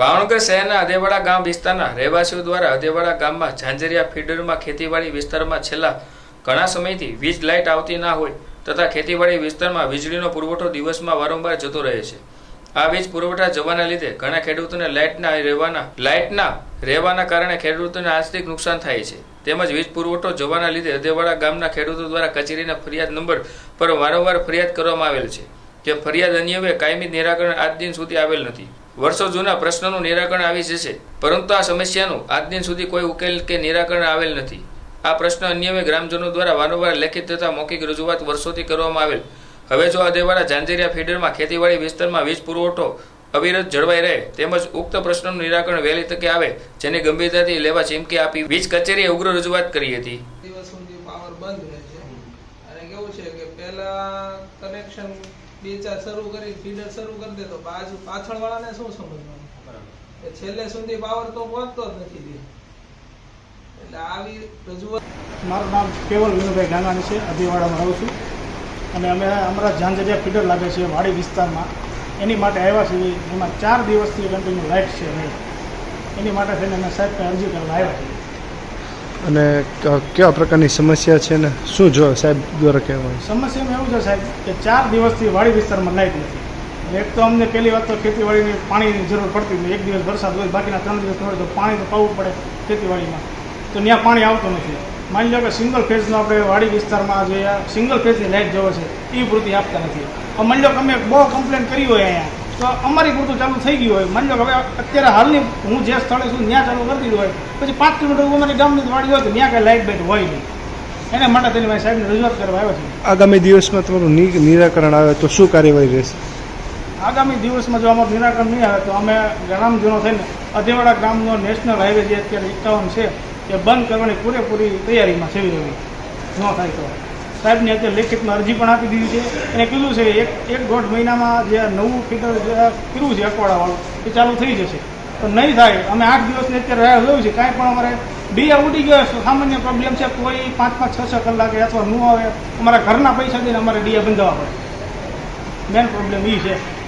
ભાવનગર શહેરના અદેવાડા ગામ વિસ્તારના રહેવાસીઓ દ્વારા અદેવાડા ગામમાં ઝાંઝરિયા ફીડરમાં ખેતીવાડી વિસ્તારમાં છેલ્લા ઘણા સમયથી વીજ લાઇટ આવતી ના હોય તથા ખેતીવાડી વિસ્તારમાં વીજળીનો પુરવઠો દિવસમાં વારંવાર જતો રહે છે. આ વીજ પુરવઠા જવાના લીધે ઘણા ખેડૂતોને લાઇટના રહેવાના લાઇટના રહેવાના કારણે ખેડૂતોને આર્થિક નુકસાન થાય છે. તેમજ વીજ પુરવઠો જવાના લીધે અદેવાડા ગામના ખેડૂતો દ્વારા કચેરીના ફરિયાદ નંબર પર વારંવાર ફરિયાદ કરવામાં આવેલ છે, જે ફરિયાદ અન્યવે કાયમી નિરાકરણ આજ દિન સુધી આવેલ નથી. વર્ષો જૂના પ્રશ્નનું નિરાકરણ આવી જશે. પરંતુ આ સમસ્યાનું આજ દિન સુધી કોઈ ઉકેલ કે નિરાકરણ આવેલ નથી. આ પ્રશ્ન અન્યવે ગ્રામજનો દ્વારા વારંવાર લેખિત તથા મૌખિક રજૂઆત વર્ષોથી કરવામાં આવેલ. હવે જો અદેવાડા ઝાંઝરિયા ફીડરમાં ખેતીવાડી વિસ્તારમાં વીજ પુરવઠો અવિરત જળવાઈ રહે, તેમજ ઉક્ત પ્રશ્નનું નિરાકરણ વહેલી તકે આવે, જેની ગંભીરતાથી લેવા ચીમકી આપી વીજ કચેરીએ ઉગ્ર રજૂઆત કરી હતી. દિવસ સુધી પાવર બંધ રહે છે. અને કેવું છે કે પહેલા કનેક્શન બે ચાર શરૂ કરી ફીડર શરૂ કરી દે તો બાજુ પાછળ વાળાને શું સમજવાનું? છેલ્લે સુધી પાવર તો પહોંચતો જ નથી દે એટલે આવી રજૂઆત મારું નામ કેવલ વિનુભાઈ ગાંગાણી છે અભિવાડામાં રહું છું. અને અમે અમારા ઝાંઝરિયા ફીડર લાગે છે વાડી વિસ્તારમાં. એની માટે આવ્યા છીએ. એમાં ચાર દિવસથી કન્ટિન્યુ લાઇટ છે નહીં. એની માટે થઈને અમે સાહેબને અરજી કરવા આવ્યા છીએ. અને કેવા પ્રકારની સમસ્યા છે ને? શું જો સાહેબ દ્વારા કહેવાય? સમસ્યામાં એવું છે સાહેબ કે ચાર દિવસથી વાડી વિસ્તારમાં લાઇટ નથી. એક તો અમને પહેલી વાત તો ખેતીવાડીની પાણીની જરૂર પડતી નથી. એક દિવસ વરસાદ હોય, બાકીના ત્રણ દિવસ હોય તો પાણી તો પાવું પડે ખેતીવાડીમાં. તો ત્યાં પાણી આવતું નથી. માની લો કે સિંગલ ફેઝનો આપણે વાડી વિસ્તારમાં જે સિંગલ ફેઝની લાઇટ જોવે છે એ પૂરતી આપતા નથી. માની લો કે અમે બહુ કમ્પ્લેન કરી હોય અહીંયા. તો અમારી પૂરતું ચાલુ થઈ ગયું હોય. માની લો હવે અત્યારે હાલની હું જે સ્થળે છું ત્યાં ચાલુ કરી દીધું હોય. પછી પાંચ કિલોમીટર અમારી ગામની વાડી હોય તો ત્યાં કાંઈ લાઇટ બાઇટ હોય નહીં. એના માટે તેની મારી સાહેબને રજૂઆત કરવા આવ્યો છે. આગામી દિવસમાં તમારું નિરાકરણ આવે તો શું કાર્યવાહી રહેશે? આગામી દિવસમાં જો અમારું નિરાકરણ નહીં આવે તો અમે ગ્રામજનો થઈને અધેવાડા ગ્રામનો નેશનલ હાઈવે જે અત્યારે એકાવન છે એ બંધ કરવાની પૂરેપૂરી તૈયારીમાં છે ન થાય તો. સાહેબને અત્યારે લેખિતમાં અરજી પણ આપી દીધી છે. એને કીધું છે, એક એક દોઢ મહિનામાં જે નવું ફીટર જે કર્યું છે અકવાડાવાળું એ ચાલુ થઈ જશે. તો નહીં થાય. અમે આઠ દિવસની અત્યારે રાહ જોયું છે. કાંઈ પણ અમારે ડીયા ઉડી ગયો સામાન્ય પ્રોબ્લેમ છે, કોઈ પાંચ પાંચ છ છ કલાકે અથવા ન આવે. અમારા ઘરના પૈસા દઈને અમારે ડીએ બંધાવવા પડે. મેન પ્રોબ્લેમ એ છે.